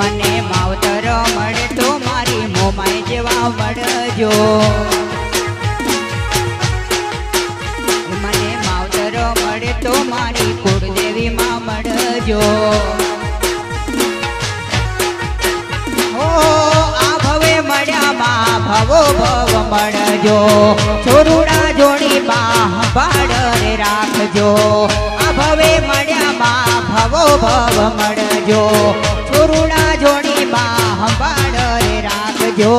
મને માવતર મળે તો મારી મોમાઈ જેવા મળજો મને માવતર મળે તો મારી કુળદેવીમાં મળજો. ભવો ભવ મળજો. છોરુડા જોડી બા બાળ રાખજો. ભવે મળ્યા માં ભવો ભવ મળજો. છોરુડા જોડી માં હંભાળ રાખજો.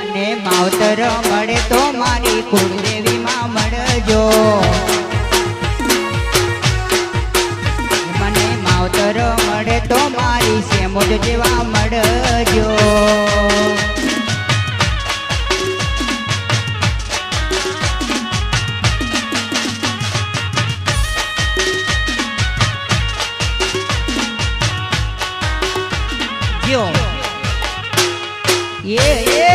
અને માવતર મળે તો મારી કુળદેવી માં મળજો. મને માવતર મળે તો મારી સેમોજ જેવા મળજો. ગયો yeah, yeah.